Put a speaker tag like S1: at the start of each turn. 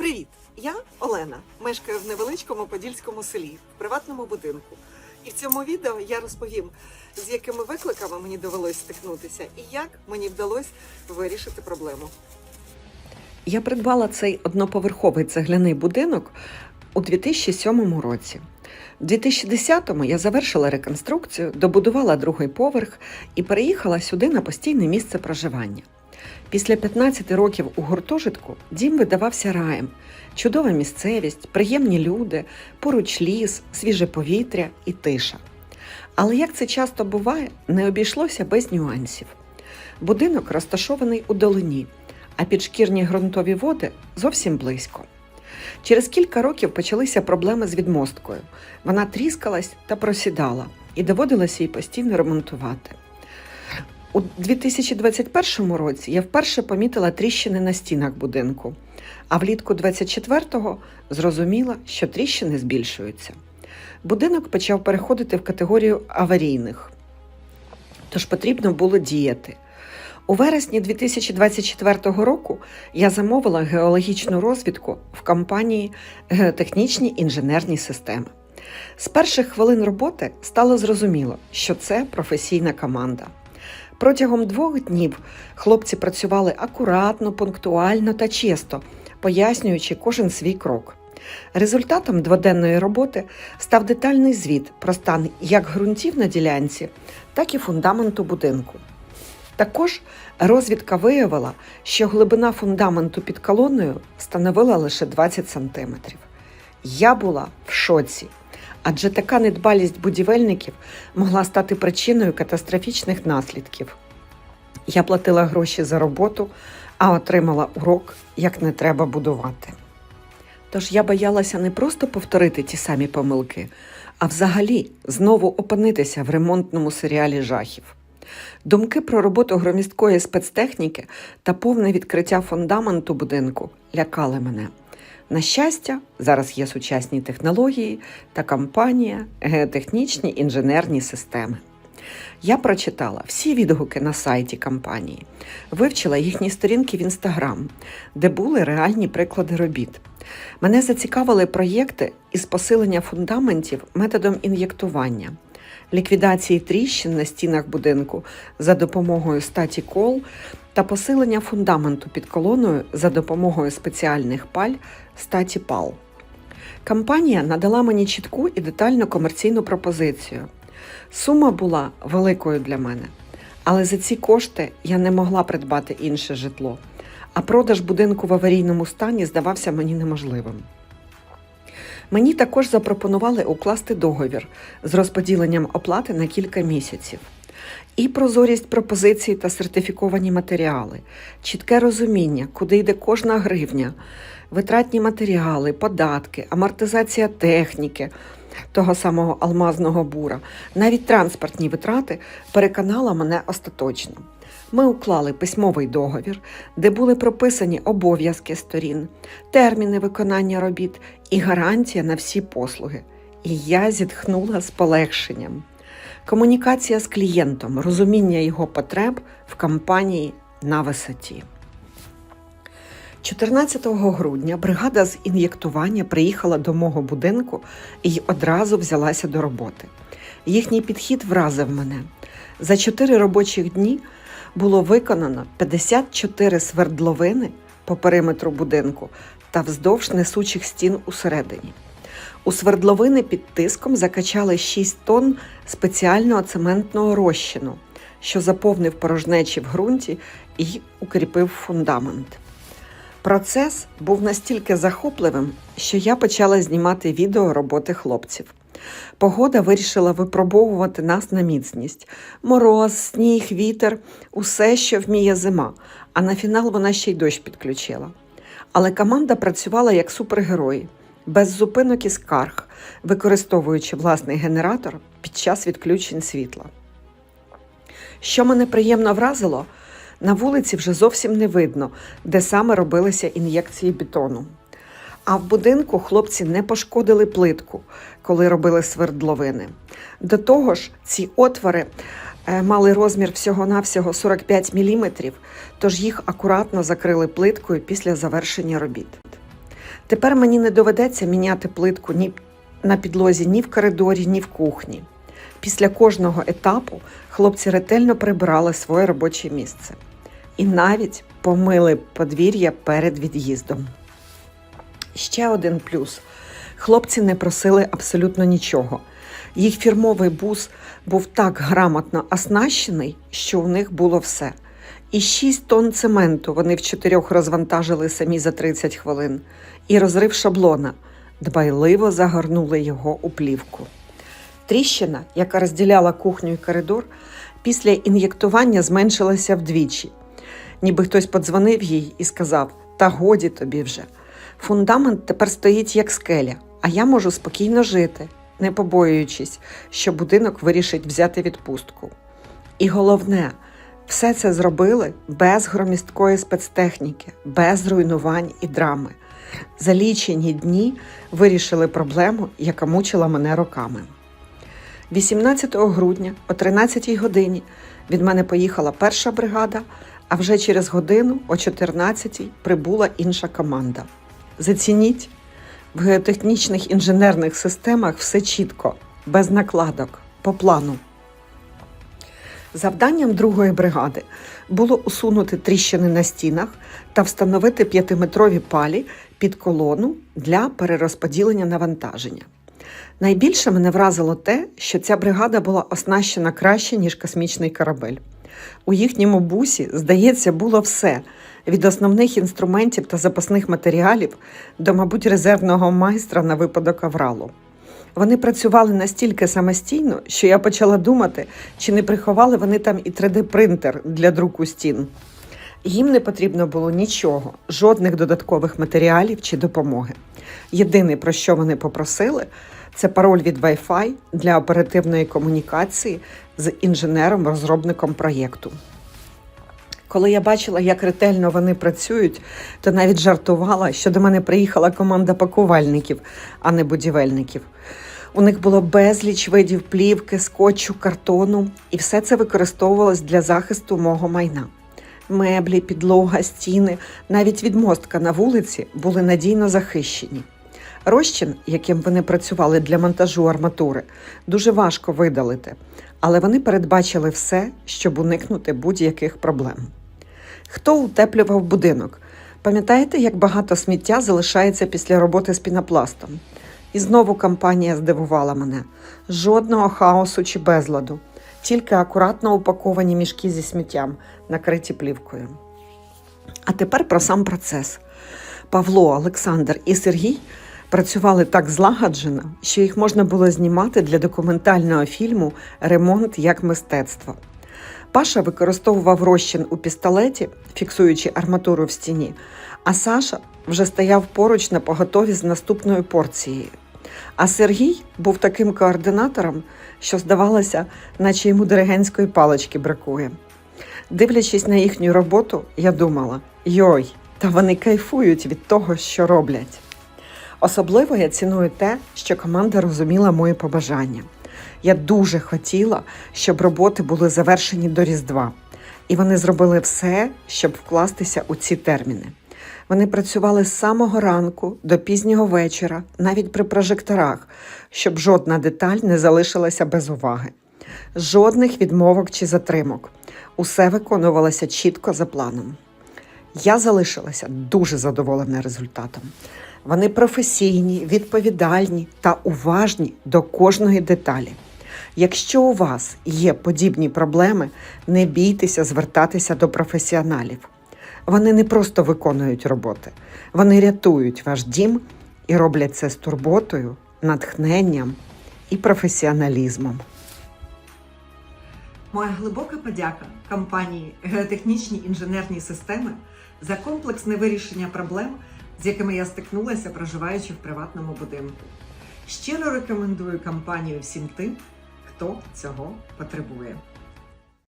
S1: Привіт! Я Олена. Мешкаю в невеличкому подільському селі, в приватному будинку. І в цьому відео я розповім, з якими викликами мені довелось стикнутися і як мені вдалося вирішити проблему.
S2: Я придбала цей одноповерховий цегляний будинок у 2007 році. У 2010-му я завершила реконструкцію, добудувала другий поверх і переїхала сюди на постійне місце проживання. Після 15 років у гуртожитку дім видавався раєм. Чудова місцевість, приємні люди, поруч ліс, свіже повітря і тиша. Але як це часто буває, не обійшлося без нюансів. Будинок розташований у долині, а підшкірні ґрунтові води зовсім близько. Через кілька років почалися проблеми з відмосткою. Вона тріскалась та просідала, і доводилося її постійно ремонтувати. У 2021 році я вперше помітила тріщини на стінах будинку, а влітку 24-го зрозуміла, що тріщини збільшуються. Будинок почав переходити в категорію аварійних, тож потрібно було діяти. У вересні 2024 року я замовила геологічну розвідку в компанії Геотехнічні інженерні системи. З перших хвилин роботи стало зрозуміло, що це професійна команда. Протягом двох днів хлопці працювали акуратно, пунктуально та чисто, пояснюючи кожен свій крок. Результатом дводенної роботи став детальний звіт про стан як ґрунтів на ділянці, так і фундаменту будинку. Також розвідка виявила, що глибина фундаменту під колоною становила лише 20 см. Я була в шоці, адже така недбалість будівельників могла стати причиною катастрофічних наслідків. Я платила гроші за роботу, а отримала урок, як не треба будувати. Тож я боялася не просто повторити ті самі помилки, а взагалі знову опинитися в ремонтному серіалі жахів. Думки про роботу громісткої спецтехніки та повне відкриття фундаменту будинку лякали мене. На щастя, зараз є сучасні технології та компанія геотехнічні інженерні системи. Я прочитала всі відгуки на сайті компанії, вивчила їхні сторінки в інстаграм, де були реальні приклади робіт. Мене зацікавили проєкти із посилення фундаментів методом ін'єктування, ліквідації тріщин на стінах будинку за допомогою статі кол та посилення фундаменту під колоною за допомогою спеціальних паль статі пал. Компанія надала мені чітку і детальну комерційну пропозицію. Сума була великою для мене, але за ці кошти я не могла придбати інше житло, а продаж будинку в аварійному стані здавався мені неможливим. Мені також запропонували укласти договір з розподіленням оплати на кілька місяців. І прозорість пропозицій та сертифіковані матеріали, чітке розуміння, куди йде кожна гривня, витратні матеріали, податки, амортизація техніки того самого алмазного бура, навіть транспортні витрати переконала мене остаточно. Ми уклали письмовий договір, де були прописані обов'язки сторін, терміни виконання робіт і гарантія на всі послуги. І я зітхнула з полегшенням. Комунікація з клієнтом, розуміння його потреб в компанії на висоті. 14 грудня бригада з ін'єктування приїхала до мого будинку і одразу взялася до роботи. Їхній підхід вразив мене. За 4 робочих дні було виконано 54 свердловини по периметру будинку та вздовж несучих стін усередині. У свердловини під тиском закачали 6 тонн спеціального цементного розчину, що заповнив порожнечі в ґрунті і укріпив фундамент. Процес був настільки захопливим, що я почала знімати відео роботи хлопців. Погода вирішила випробовувати нас на міцність: мороз, сніг, вітер усе, що вміє зима, а на фінал вона ще й дощ підключила. Але команда працювала як супергерої, без зупинок і скарг, використовуючи власний генератор під час відключень світла. Що мене приємно вразило, на вулиці вже зовсім не видно, де саме робилися ін'єкції бетону. А в будинку хлопці не пошкодили плитку, коли робили свердловини. До того ж, ці отвори е, мали розмір всього-навсього 45 мм, тож їх акуратно закрили плиткою після завершення робіт. Тепер мені не доведеться міняти плитку ні на підлозі, ні в коридорі, ні в кухні. Після кожного етапу хлопці ретельно прибирали своє робоче місце і навіть помили подвір'я перед від'їздом. Ще один плюс: хлопці не просили абсолютно нічого. Їх фірмовий бус був так грамотно оснащений, що у них було все. І 6 тонн цементу вони в чотирьох розвантажили самі за 30 хвилин, і розрив шаблона дбайливо загорнули його у плівку. Тріщина, яка розділяла кухню і коридор, після ін'єктування зменшилася вдвічі. Ніби хтось подзвонив їй і сказав: Та годі тобі вже. Фундамент тепер стоїть як скеля, а я можу спокійно жити, не побоюючись, що будинок вирішить взяти відпустку. І головне, все це зробили без громісткої спецтехніки, без руйнувань і драми. За лічені дні вирішили проблему, яка мучила мене роками. 18 грудня о 13 годині від мене поїхала перша бригада, а вже через годину о 14 прибула інша команда. Зацініть, в геотехнічних інженерних системах все чітко, без накладок, по плану. Завданням другої бригади було усунути тріщини на стінах та встановити п'ятиметрові палі під колону для перерозподілення навантаження. Найбільше мене вразило те, що ця бригада була оснащена краще, ніж космічний корабель. У їхньому бусі, здається, було все від основних інструментів та запасних матеріалів до, мабуть, резервного майстра на випадок авралу. Вони працювали настільки самостійно, що я почала думати, чи не приховали вони там і 3D-принтер для друку стін. Їм не потрібно було нічого, жодних додаткових матеріалів чи допомоги. Єдине, про що вони попросили, це пароль від Wi-Fi для оперативної комунікації з інженером-розробником проєкту. Коли я бачила, як ретельно вони працюють, то навіть жартувала, що до мене приїхала команда пакувальників, а не будівельників. У них було безліч видів плівки, скотчу, картону, і все це використовувалось для захисту мого майна. Меблі, підлога, стіни, навіть відмостка на вулиці були надійно захищені. Розчин, яким вони працювали для монтажу арматури, дуже важко видалити, але вони передбачили все, щоб уникнути будь-яких проблем. Хто утеплював будинок? Пам'ятаєте, як багато сміття залишається після роботи з пінопластом? І знову компанія здивувала мене: жодного хаосу чи безладу, тільки акуратно упаковані мішки зі сміттям, накриті плівкою. А тепер про сам процес. Павло, Олександр і Сергій працювали так злагоджено, що їх можна було знімати для документального фільму Ремонт як мистецтво. Паша використовував розчин у пістолеті, фіксуючи арматуру в стіні, а Саша вже стояв поруч на поготові з наступною порцією. А Сергій був таким координатором, що здавалося, наче йому диригентської палички бракує. Дивлячись на їхню роботу, я думала: йой, та вони кайфують від того, що роблять. Особливо я ціную те, що команда розуміла мої побажання. Я дуже хотіла, щоб роботи були завершені до Різдва, і вони зробили все, щоб вкластися у ці терміни. Вони працювали з самого ранку до пізнього вечора, навіть при прожекторах, щоб жодна деталь не залишилася без уваги. Жодних відмовок чи затримок. Усе виконувалося чітко за планом. Я залишилася дуже задоволена результатом. Вони професійні, відповідальні та уважні до кожної деталі. Якщо у вас є подібні проблеми, не бійтеся звертатися до професіоналів. Вони не просто виконують роботи, вони рятують ваш дім і роблять це з турботою, натхненням і професіоналізмом.
S1: Моя глибока подяка компанії Геотехнічні інженерні системи за комплексне вирішення проблем, з якими я стикнулася, проживаючи в приватному будинку. Щиро рекомендую компанію всім тим, хто цього потребує.